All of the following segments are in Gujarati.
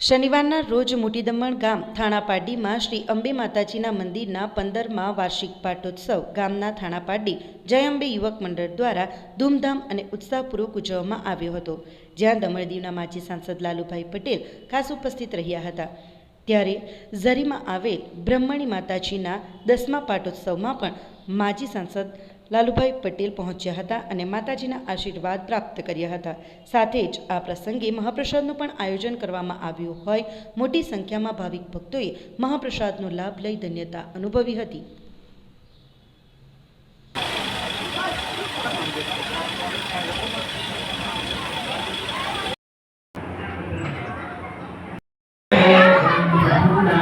શનિવારના રોજ મોટી દમણ ગામ થાણાપાડીમાં શ્રી અંબે માતાજીના મંદિરના પંદરમાં વાર્ષિક પાટોત્સવ ગામના થાણાપાડી જય અંબે યુવક મંડળ દ્વારા ધૂમધામ અને ઉત્સાહપૂર્વક ઉજવવામાં આવ્યો હતો. જ્યાં દમણ માજી સાંસદ લાલુભાઈ પટેલ ખાસ ઉપસ્થિત રહ્યા હતા. ત્યારે ઝરીમાં આવેલ બ્રહ્મણી માતાજીના દસમા પાટોત્સવમાં પણ માજી સાંસદ લાલુભાઈ પટેલ પહોંચ્યા હતા અને માતાજીના આશીર્વાદ પ્રાપ્ત કર્યા હતા. સાથે જ આ પ્રસંગે મહાપ્રસાદનું પણ આયોજન કરવામાં આવ્યું હોય મોટી સંખ્યામાં ભાવિક ભક્તોએ મહાપ્રસાદનો લાભ લઈ ધન્યતા અનુભવી હતી.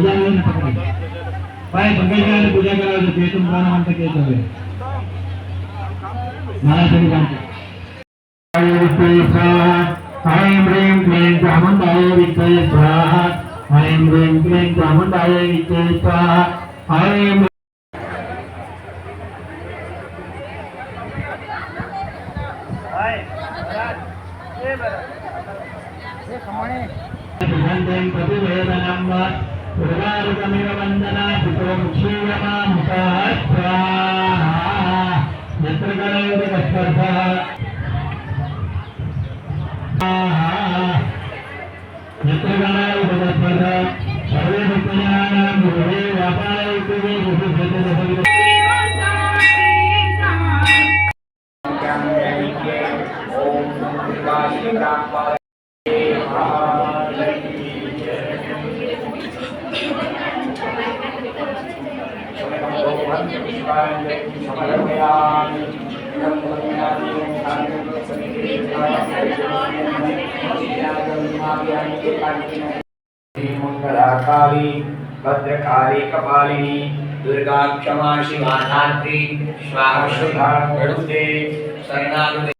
ಭುಜಾಗಳನ್ನು ತಗೊಳ್ಳಿ ಬಾಯಿ ಬಗ್ಗೈಕಾಯಿ ಭುಜಾಕಾಲ ಪೇತು ಪ್ರಾಣ ಅಂತ ಕೇಳ್ತವೆ ಐಂ ರೀಂ ಕ್ಲೀಂ ಚಾಮುಂಡಾಯ ವಿಜಯ ಸ್ವಾಹ ಐಂ ರೀಂ ಕ್ಲೀಂ ಚಾಮುಂಡಾಯ ವಿಜಯ ಸ್ವಾಹ ಐಂ ಪ್ರತಿವೇದನಂಬ మృగారుగమివ వందనాశితోం క్షీయమాం ఎత్ర గణయుడిక స్పర్ధ ఎత్ర గణయుడిక స్పర్ధ సర్వే విజ్ఞానం గృహే వ్యాపారయుక్తివే విశిష్యత Thank you. यत्र कलयुग तत्स्पर्शः यत्र कलयुग तत्स्पर्शः सर्वे भक्तजनानां गुरुवे व्यापारयुक्ते गुरुभ्यते मंगलाकाली भद्रकाली कपालिनी दुर्गा क्षमा शिवा धात्री स्वाहा सुधा गणुते शरणागते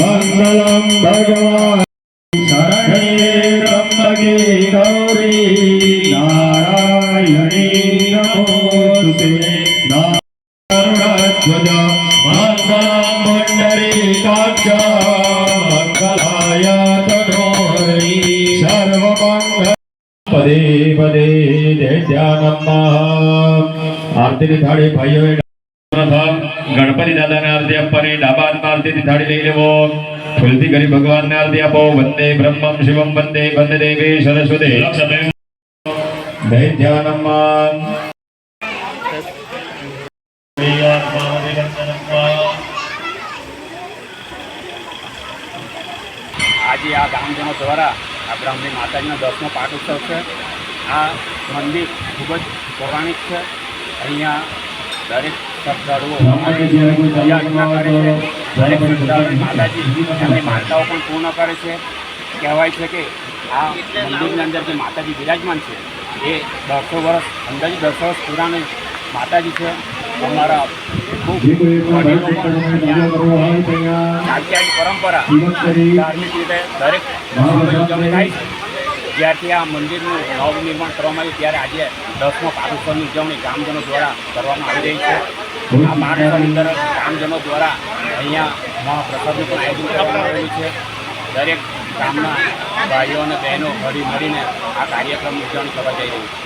மங்களம் பகவான் சரணே ரம்பகே கௌரி நாராயணே நமோஸ்தே நாரணத்வஜ மங்களம் பண்டரே காட்சா પદે જય ધ્યાનમ્મા આરતીની થાળી ભાઈઓએ ગણપતિ દાદાને આરતી આપવાની ડાબા હાથમાં આરતીની થાળી લઈ લેવો ફૂલથી કરી ભગવાનને આરતી આપો વંદે બ્રહ્મમ શિવમ વંદે વંદે દેવી સરસ્વતી જય ધ્યાનમ્મા આજે આ ગામજનો દ્વારા આ બ્રાહ્મણી માતાજીનો દસમો પાઠ ઉત્સવ છે. આ મંદિર ખૂબ જ પૌરાણિક છે. અહીંયા દરેક શ્રદ્ધાળુઓ પૂજા અર્ચના કરે છે. દરેક શ્રદ્ધાળુ માતાજી એમની માતાઓ પણ પૂર્ણ કરે છે. કહેવાય છે કે આ મંદિરની અંદર જે માતાજી બિરાજમાન છે એ દોઢસો વર્ષ અંદાજે દોઢસો વર્ષ પુરાણી માતાજી છે. અમારા ખૂબ પરંપરા ધાર્મિક રીતે દરેક ઉજવણી થાય છે. જ્યારથી આ મંદિરનું નવનિર્માણ કરવામાં આવ્યું, ત્યારે આજે દસમો પાટોત્સવની ઉજવણી ગ્રામજનો દ્વારા કરવામાં આવી રહી છે. આ મહારાષ્ટ્રની અંદર ગ્રામજનો દ્વારા અહીંયા મહાપ્રસાદનું પણ આયોજન કરવામાં આવેલું છે. દરેક ગામના ભાઈઓ અને બહેનો હળી મળીને આ કાર્યક્રમની ઉજવણી કરવા જઈ રહી છે.